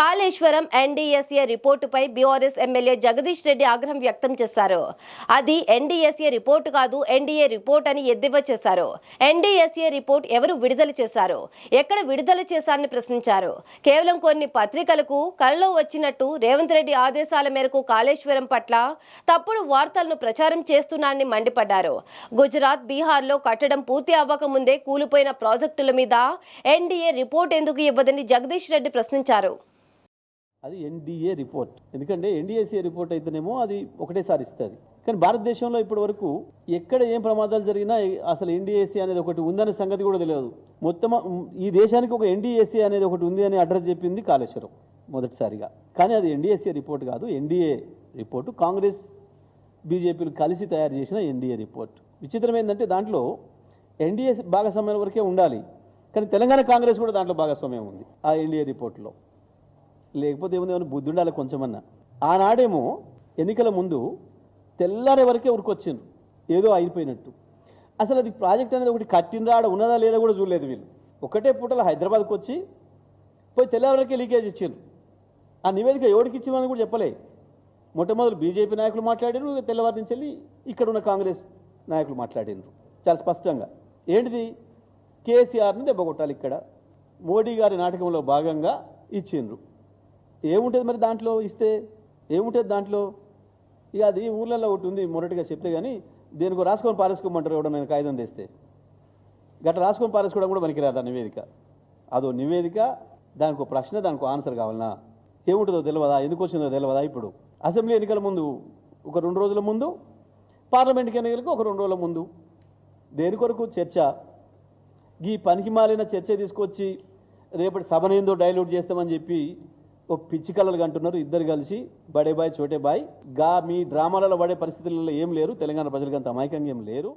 Kaleshwaram NDSA రిపోర్టుపై BRS MLA Jagadish Reddy ఆగ్రహం వ్యక్తం చేశారు. అది ఎన్డీఎస్ఏ రిపోర్టు కాదు ఎన్డీఏ రిపోర్ట్ అని ఎద్దేవా చేశారు. ఎన్డీఎస్ఏ రిపోర్ట్ ఎవరు విడుదల చేశారు? ఎక్కడ విడుదల చేశారని ప్రశ్నించారు. కేవలం కొన్ని పత్రికలకు కలలో వచ్చినట్టు రేవంత్ రెడ్డి ఆదేశాల మేరకు కాళేశ్వరం పట్ల తప్పుడు వార్తలను ప్రచారం చేస్తున్నారని మండిపడ్డారు. గుజరాత్ బీహార్లో కట్టడం పూర్తి అవ్వకముందే కూలిపోయిన ప్రాజెక్టుల మీద ఎన్డీఏ రిపోర్ట్ ఎందుకు ఇవ్వదని జగదీష్ రెడ్డి ప్రశ్నించారు. అది ఎన్డీఏ రిపోర్ట్. ఎందుకంటే ఎన్డీఏసీఏ రిపోర్ట్ అయితేనేమో అది ఒకటేసారి ఇస్తుంది. కానీ భారతదేశంలో ఇప్పటి వరకు ఎక్కడ ఏం ప్రమాదాలు జరిగినా అసలు ఎన్డీఏసీ అనేది ఒకటి ఉందనే సంగతి కూడా తెలియదు. మొత్తం ఈ దేశానికి ఒక ఎన్డీఏసీ అనేది ఒకటి ఉంది అని అడ్రస్ చెప్పింది కాళేశ్వరం మొదటిసారిగా. కానీ అది ఎన్డీఏసీ రిపోర్ట్ కాదు ఎన్డీఏ రిపోర్టు. కాంగ్రెస్ బీజేపీలు కలిసి తయారు చేసిన ఎన్డీఏ రిపోర్ట్. విచిత్రం ఏంటంటే దాంట్లో ఎన్డీఏ భాగస్వామ్యం వరకే ఉండాలి. కానీ తెలంగాణ కాంగ్రెస్ కూడా దాంట్లో భాగస్వామ్యం ఉంది ఆ ఎన్డీఏ రిపోర్ట్లో. లేకపోతే ఏముంది? ఏమైనా బుద్ధి ఉండాలి కొంచెమన్నా. ఆనాడేమో ఎన్నికల ముందు తెల్లారే వరకే ఉరికొచ్చిండ్రు ఏదో అయిపోయినట్టు. అసలు అది ప్రాజెక్ట్ అనేది ఒకటి కట్టినరా ఆడ ఉన్నదా లేదా కూడా చూడలేదు వీళ్ళు. ఒకటే పూటలో హైదరాబాద్కి వచ్చి పోయి తెల్లవారికే లీకేజ్ ఇచ్చిండ్రు. ఆ నివేదిక ఎవరికి ఇచ్చిమని కూడా చెప్పలే. మొట్టమొదటి బీజేపీ నాయకులు మాట్లాడారు తెల్లవారి నుంచి వెళ్ళి ఇక్కడ ఉన్న కాంగ్రెస్ నాయకులు మాట్లాడినారు చాలా స్పష్టంగా. ఏంటిది? కేసీఆర్ని దెబ్బ కొట్టాలి ఇక్కడ. మోడీ గారి నాటకంలో భాగంగా ఇచ్చిండ్రు. ఏముంటుంది మరి దాంట్లో ఇస్తే? ఏముంటుంది దాంట్లో? ఇక అది ఊర్లలో ఒకటి ఉంది మొరటిగా చెప్తే కానీ దేనికి రాసుకొని పారేసుకోమంటారు ఎవడన్నా కాగితం తెస్తే. గట్ట రాసుకొని పారేసుకోవడం కూడా పనికిరాదు నివేదిక? అదో నివేదిక దానికి ప్రశ్న దానికి ఆన్సర్ కావాలనా? ఏముంటుందో తెలియదా ఎందుకు వచ్చిందో తెలియదా ఇప్పుడు? అసెంబ్లీ ఎన్నికల ముందు ఒక రెండు రోజుల ముందు పార్లమెంట్కి ఎన్నికలకు ఒక రెండు రోజుల ముందు. దేని కొరకు? చర్చ. ఈ పనికి మాలిన చర్చ తీసుకొచ్చి రేపటి సభనేందో డైల్యూట్ చేస్తామని చెప్పి ఓ పిచ్చి కళలు అంటున్నారు ఇద్దరు కలిసి బడే బాయ్ చోటే బాయ్. గా మీ డ్రామాలలో పడే పరిస్థితులలో ఏం లేరు. తెలంగాణ ప్రజలకు అంత అమాయకంగా ఏం లేరు.